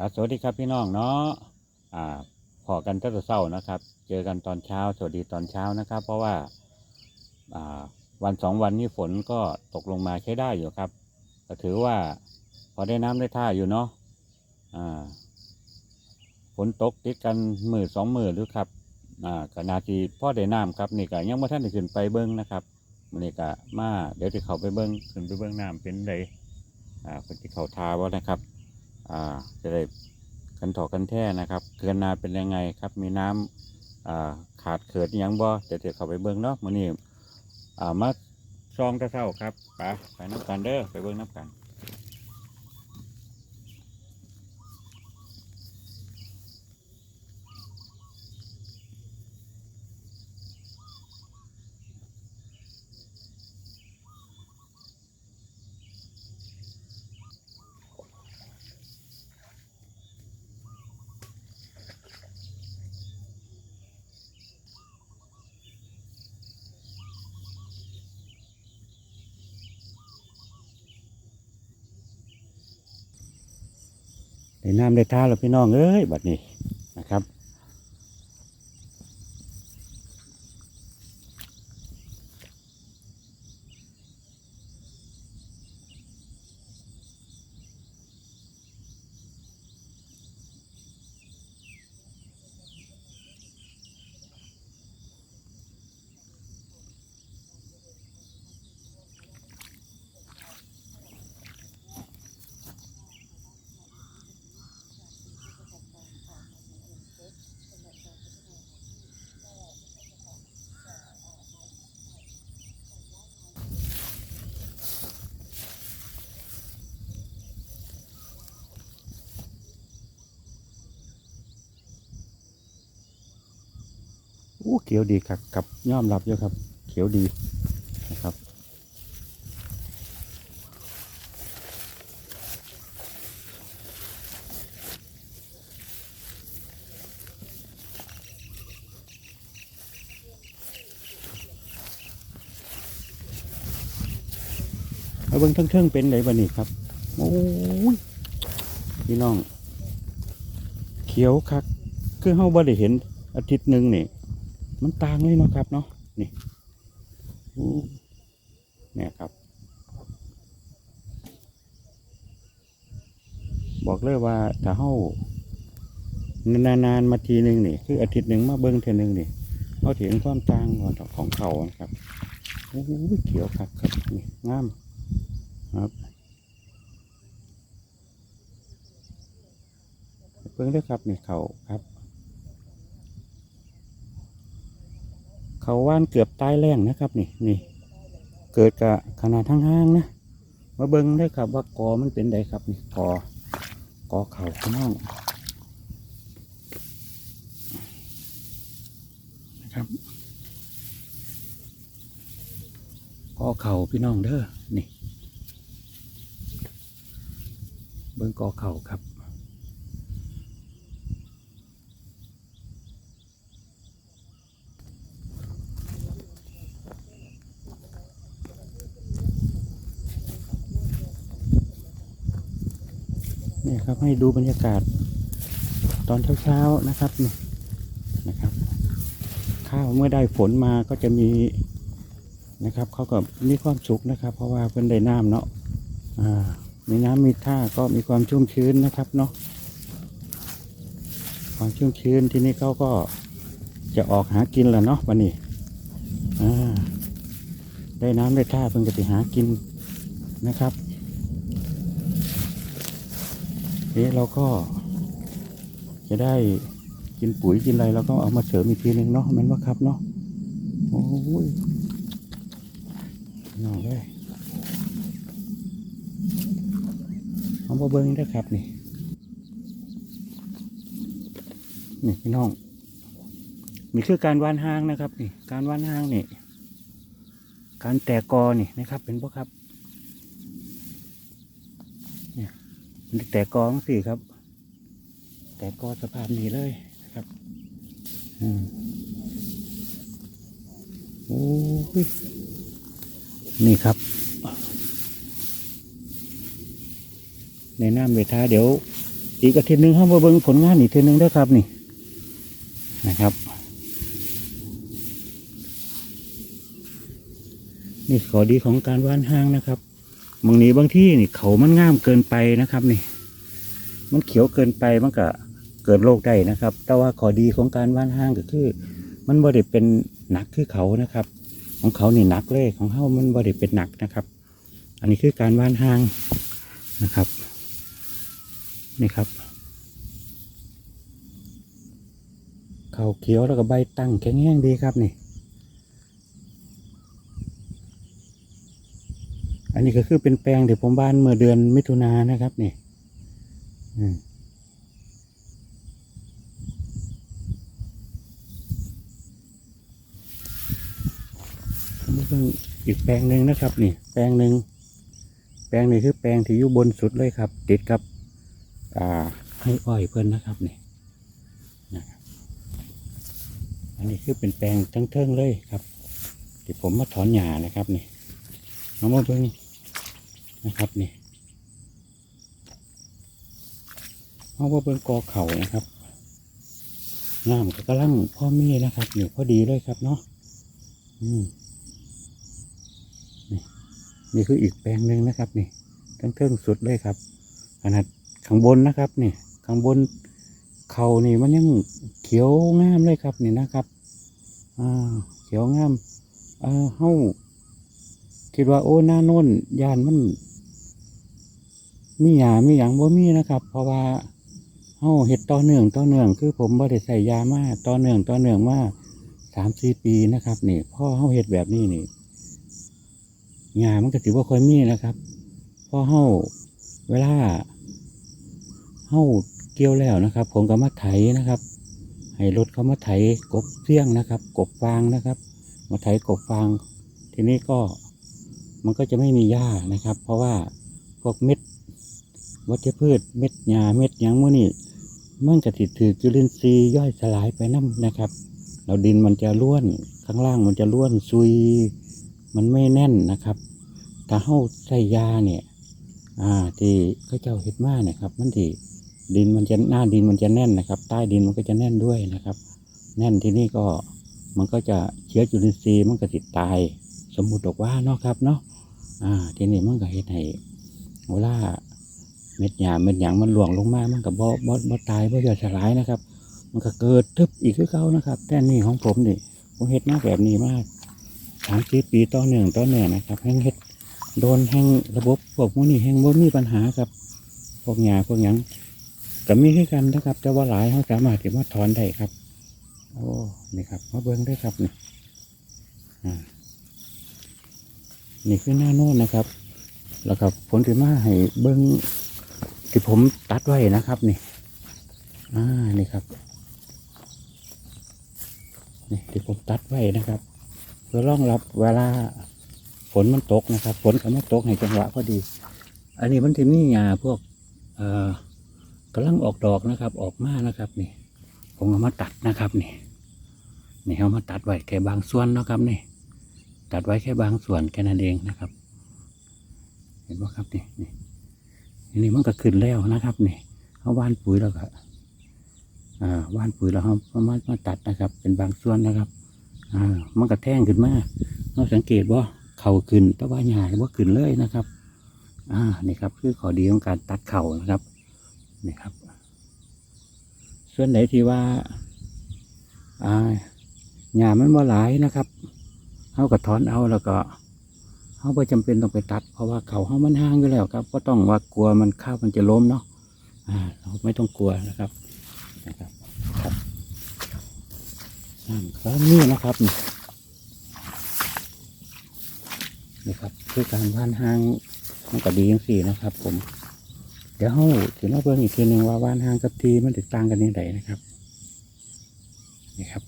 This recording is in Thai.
ครับสวัสดีครับพี่น้องเนาะอ่าพอกันตั้งแต่เช้านะครับ เจอกันตอนเช้า สวัสดีตอนเช้านะครับ เพราะว่าอ่าวันสองวันนี้ฝนก็ตกลงมาใช้ได้อยู่ครับก็ถือว่าพอได้น้ำได้ท่าอยู่เนาะอ่าฝนตกติดกันมือสองมือหรือครับอ่าก็นาทีพ่อได้น้ำครับนี่ก็ยังไม่ท่านได้ขึ้นไปเบิ้งนะครับมันนี่ก็มาเดี๋ยวจะเข้าไปเบิ้งขึ้นไปเบิ้งน้ำเป็นไดอ่าคนที่เขาทาวะนะครับ อ่าจะได้กันถอกกันแท้นะครับเกินนาเป็นยังไงครับ มีน้ำอ่าขาดเขิดอิหยังบ่เดี๋ยวเดี๋ยวเข้าไปเบิ้งเนาะมื้อนี้อ่ามาซองตะเท่าครับไปไปน้ำกันเด้อไปเบิ้งน้ำกัน ได้น้ำได้ท่าแล้วพี่น้องเอ้ยบัดนี้นะครับ อู้เขียวดีครับกับย่อมรับเยอะครับ เขียวดีนะครับเอาเบิ้งเทิงๆเป็นไหนบ้านี่ครับโอ้ยพี่น้อง เขียวคัก คือเฮาบ่ได้เห็นอาทิตย์หนึ่งนี่ มันต่างเลยเนาะครับเนาะนี่เนี่ยครับ บอกเลยว่าถ้าเฮานานๆมาทีหนึ่งนี่คืออาทิตย์หนึ่งมาเบิ้งเทอหนึ่งนี่เขาถึงความต่างของเขาครับโอ้ยเขียวครับครับนี่งามครับเพิ่งได้อครับนี่เขาครับ เขาว่านเกือบตายแรงนะครับนี่นี่เกิดกับขนาดทั้งห้างๆนะมาเบิ้งได้ครับว่ากอมันเป็นไดครับนี่กอกอเข่าพี่น้องนะครับกอเข่าพี่น้องเด้อนี่ เบิ้งกอเข่าครับ นี่ครับให้ดูบรรยากาศ ตอนเช้าๆนะครับนี่นะครับ ข้าวเมื่อได้ฝนมาก็จะมีนะครับเขาก็มีความสุขนะครับ เพราะว่าเพิ่นได้น้ำเนาะอ่ามีน้ำมีท่าก็มีความชุ่มชื้นนะครับเนาะความชุ่มชื้นที่นี่เขาก็จะออกหากินแหละเนาะวันนี้อ่าได้น้ำได้ท่าเพิ่งจะไปหากินนะครับเอ๊ะเราก็จะได้กินปุ๋ยกินอะไรเราก็เอามาเสริมอีกทีหนึ่งเนาะมันว่าครับเนาะโอ้ยน้องเลยเอามาเบิ้งได้ครับนี่นี่พี่น้องนี่คือการวานหางนะครับนี่การวานหางนี่การแตกกอนี่นะครับเป็นพวกครับ เนี่ยมัน แตกกองสี่ครับ แตกกอสภาพนี้เลยนะครับอืมโอ้ยนี่ครับ ในน้ำเวทาเดี๋ยว อีกอาทิตย์หนึ่งเข้ามาเบิ่งผลงานอีกทีหนึ่งเด้ครับนี่นะครับ นี่ขอดีของการว่านห้างนะครับ บางนี้บางที่นี่เขามันงามเกินไปนะครับนี่ มันเขียวเกินไปมันก็เกิดโรคได้นะครับ แต่ว่าข้อดีของการว่านห้างก็คือ มันบ่ได้เป็นหนักคือเขานะครับ ของเขานี่หนักเลยของเขามันบ่ได้เป็นหนักนะครับ อันนี้คือการว่านห้างนะครับ นี่ครับเขาเขียวแล้วก็ใบตั้งแข็งแรงดีครับนี่ อันนี้ก็คือเป็นแปลงที่ผมบ้านเมื่อเดือนมิถุนายนนะครับนี่อืมนี่เป็นอีกแปลงหนึ่งนะครับนี่แปลงหนึ่งแปลงนี้คือแปลงที่อยู่บนสุดเลยครับ ติดกับอ่าให้อ้อยเพื่อนนะครับนี่นะครับอันนี้คือเป็นแปลงทั้งเทิงเลยครับที่ผมมาถอนหญ้านะครับนี่เอามาเบิ่งน นะครับนี่เอาว่าเป็นกอเข่านะครับน้ำก็กำลังพ่อมีนะครับนี่พอดีเลยครับเนาะอืมนี่นี่คืออีกแปลงหนึ่งนะครับ นี่ทั้งเทิงสุดเลยครับขนาดข้างบนนะครับ นี่ข้างบนเขานี่มันยังเขียวงามเลยครับนี่นะครับอ่าเขียวงามเอ่าเฮ้าคิดว่าโอ้หน้าโน่นยานมัน มีหยามีอย่างบ่มีนะครับ เพราะว่าเฮาเฮ็ดต่อเนื่องต่อเนื่องคือผมบ่ได้ใส่ยามาต่อเนื่องต่อเนื่องมาสามสี่ปีนะครับนี่พ่อเฮาเฮ็ดแบบนี้นี่หยามันก็ถือว่าค่อยมีนะครับพ่อเฮาเวลาเฮาเกี่ยวแล้วนะครับ ผมก็มาไถนะครับ ให้รถเขามาไถกบเสี้ยงนะครับ กบฟางนะครับ มาไถกบฟาง ทีนี้ก็มันก็จะไม่มีหญ้านะครับ เพราะว่าพวกเม็ด วัชพืชเม็ดหญ้าเม็ดหยางมื่อนี่มันก็ติดถือจุลินทรีย์ย่อยสลายไปน้ำนะครับ เราดินมันจะร่วนข้างล่างมันจะร่วนซุย มันไม่แน่นนะครับถ้าเฮาใส่ยาเนี่ย อ่า ที่เขาเจ้าเห็ดมาเนี่ยครับ มันที่ดินมันจะหน้าดินมันจะแน่นนะครับ ใต้ดินมันก็จะแน่นด้วยนะครับ แน่นที่นี่ก็มันก็จะเชื้อจุลินทรีย์มันก็ติดตาย สมมุติบอกว่าเนาะครับเนาะอ่า ทีนี้มันก็เฮ็ดให้เวลา เม็ดหญ้าเม็ดหยางมันหลวงลงมามันก็บ่บ่บ่ตายบ่ย่อยสลายนะครับ มันก็เกิดทึบอีกคือเก่านะครับแต่นี่ของผมนี่ผมเฮ็ดมาแบบนี้มากสามสี่ปีต่อเนื่งต่อเนื่งนะครับแห้งเฮ็ดโดนแห้งระบบพวกนี้แห้งบ่มีปัญหาครับพวกหญ้าพวกหยังก็มีคือกันนะครับแต่ว่าหลายเขาสามารถที่มาถอนได้ครับ โอ้นี่ครับมาเบิ้งได้ครับนี่นี่คือหน้าโน่นนะครับ แล้วก็ผลที่มาให้เบิ้ง ที่ผมตัดไว้นะครับนี่อ่านี่ครับนี่ที่ผมตัดไว้นะครับเพื่อรองรับเวลาฝนมันตกนะครับฝนก็มาตกให้จังหวะพอดี อันนี้มันที่มีหญ้าพวกเอ่อกำลังออกดอกนะครับ ออกมานะครับนี่ ผมเอามาตัดนะครับนี่นี่เอามาตัดไว้แค่บางส่วนนะครับนี่ ตัดไว้แค่บางส่วนแค่นั้นเองนะครับ เห็นไหมครับนี่ นี่นี่มันก็ขึ้นแล้วนะครับนี่เขาว่านปุ๋ยแล้วก็อ่าว่านปุ๋ยแล้วเขามามาตัดนะครับ เป็นบางส่วนนะครับอ่ามันก็แท่งขึ้นมาเราสังเกตว่าเข่าขึ้นแต่ว่าหญ้าว่าขึ้นเลยนะครับ อ่านี่ครับ คือข้อดีของการตัดเข่านะครับนี่ครับ ส่วนไหนที่ว่าอ่าหญ้ามันบ่หลายนะครับเขาก็ถอนเอาแล้วก็ เขาไม่จำเป็นต้องไปตัด เพราะว่าเขาเขามันห่างอยู่แล้วครับก็ต้องว่ากลัวมันข้าวมันจะล้มเนาะอ่าเราไม่ต้องกลัวนะครับนะครับครับนั่นก็นี่นะครับนี่นี่ครับคือการว่านห้างมันก็ดีอย่างสี่นะครับ ผม เดี๋ยวเขาถือมาเบิ่งอีกทีหนึ่งว่าว่านห้างกับทีมันติดต่างกันยังไงนะครับนี่ครับ